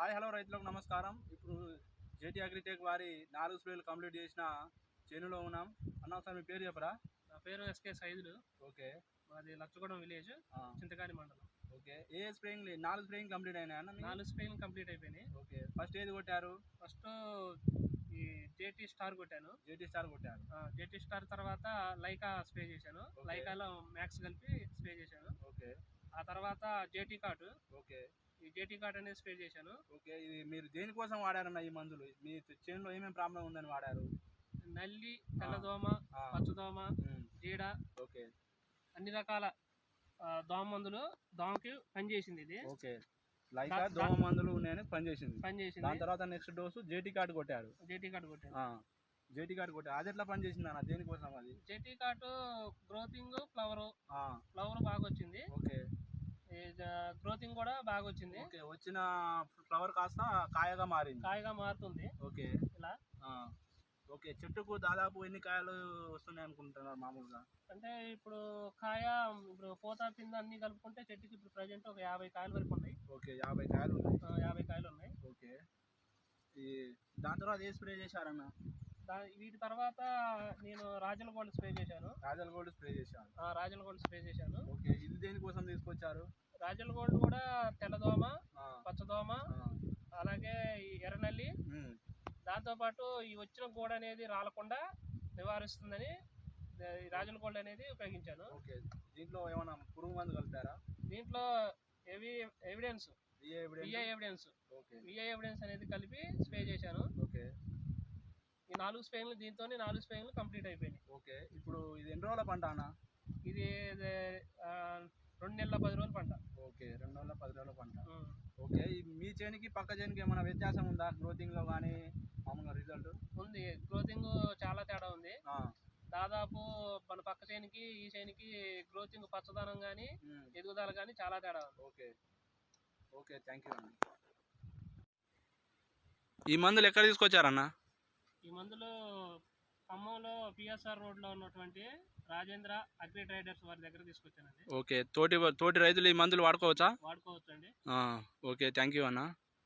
Hi hello రైతులకు నమస్కారం. ఇప్పుడు జేటీ అగ్రిటెక్ వారి నాలుగు స్ప్రేలు కంప్లీట్ చేసిన చేనులో ఉన్నాం. అన్న ఒకసారి మీ పేరు చెప్పరా? నా పేరు ఎస్కే సైదులు. ఓకే. మాది లచ్చగూడెం విలేజ్ చింతకాని మండలం. ఓకే. ఏ స్ప్రేయింగ్ నాలుగు స్ప్రేయింగ్ కంప్లీట్ అయినాయి అన్న? నాలుగు స్ప్రేలు కంప్లీట్ అయిపోయినాయి. ఓకే. ఫస్ట్ ఏది కొట్టారు? ఫస్ట్ ఈ జేటీ స్టార్ కొట్టాను. జేటీ స్టార్ కొట్టారు. జేటీ స్టార్ తర్వాత లైకా స్ప్రే చేశాను. లైకాలో మ్యాక్స్ కలిపి స్ప్రే చేశాను. ఓకే. ఆ తర్వాత JT cot. Okay. JT cot అనేది స్ప్రే చేశాను. ఓకే ఇది మీరు దేనికోసం వాడారన్న ఈ మందులు? మీ చేనులో ఏమేమి ప్రాబ్లం ఉందని వాడారు? నల్లి తెల్లదోమ ఆ, పచ్చదోమ ఉమ్, జీడ ఓకే. అన్ని రకాల ఆ, దోమ మందులు దోమకి పనిచేసింది ఇది. ఓకే. లైకా దా- దోమ మందులు ఉన్నాయని పనిచేసింది. పనిచేసింది. దాని తర్వాత నెక్స్ట్ డోసు జేటీ కార్డు కొట్టారు. జేటీ కాట్ కొట్టాను జేటీ కార్డు కొట్టారు. అది ఎట్లా పనిచేసింది అన్న? దేనికోసం అది? జేటీ కాటు గ్రోతింగ్ ఫ్లవర్ ఆ, ఫ్లవర్ బాగా వచ్చింది. ఓకే. గ్రోతింగ్ కూడా బాగా వచ్చింది ఓకే వచ్చిన ఫ్లవర్ కాస్త కాయగా మారింది. కాయగా మారుతుంది. ఓకే. ఇలా. ఓకే చెట్టుకు దాదాపు ఎన్ని కాయలు వస్తున్నాయి అనుకుంటున్నారు మామూలుగా? అంటే ఇప్పుడు కాయ ఇప్పుడు పూత పింద అన్ని కలుపుకుంటే చెట్టుకి ఇప్పుడు ప్రజెంట్ ఒక యాభై కాయల వరకు ఉన్నాయి. ఓకే యాభై కాయలు ఉన్నాయి. యాభై కాయలు ఉన్నాయి. ఓకే. ఈ దాని తర్వాత ఏ స్ప్రే చేశారన్న దా వీటి తర్వాత నేను రాజల గోల్డ్ స్ప్రే చేశాను. రాజల గోల్డ్ స్ప్రే చేశారు. ఆ, రాజల గోల్డ్ స్ప్రే చేశాను. ఓకే ఇది దేనికోసం తీసుకొచ్చారు? రాజల గోల్డ్ కూడా తెల్లదోమ పచ్చదోమ అలాగే ఎర్రనల్లి. దాంతోపాటు ఈ వచ్చిన గోడ అనేది రాలకుండా నివారిస్తుందని రాజల గోల్డ్ అనేది ఉపయోగించాను. ఓకే. దీంట్లో ఏమైనా పురుగు మందు కలిపారా? దీంట్లో ఎవి evidence evidence? VI evidence. Okay. VI evidence అనేది కలిపి స్ప్రే చేశాను. ఓకే. ఈ నాలుగు స్ప్రేలు దీంతో నాలుగు స్ప్రేలు కంప్లీట్ అయిపోయినాయి. ఓకే. ఇప్పుడు ఇది ఎన్ని రోజుల పంట అన్న? ఇది రెండు నెలల పది రోజుల పంట. ఓకే రెండు వందల పది రోజుల పంట. ఓకే మీ చేనికి పక్క చేనికి ఏమైనా వ్యత్యాసం ఉందా? గ్రోతింగ్లో కానీ మామూలుగా రిజల్ట్ ఉంది. గ్రోతింగ్ చాలా తేడా ఉంది. దాదాపు మన పక్క చేనికి ఈ చేనికి గ్రోతింగ్ పచ్చదనం కానీ ఎదుగుదల కానీ చాలా తేడా ఉంది. ఓకే. ఓకే థ్యాంక్ యూ అండి. ఈ మందులు ఎక్కడ తీసుకొచ్చారన్న? ఈ మందులు ఖమ్మంలో పిఎస్ఆర్ రోడ్లో ఉన్నటువంటి రాజేంద్ర అగ్రి ట్రేడర్స్ వారి దగ్గర తీసుకొచ్చానండి. ఓకే తోటి తోటి రైతులు ఈ మందులు వాడుకోవచ్చా? వాడుకోవచ్చండి. ఆ, ఓకే థ్యాంక్ యూ అన్న.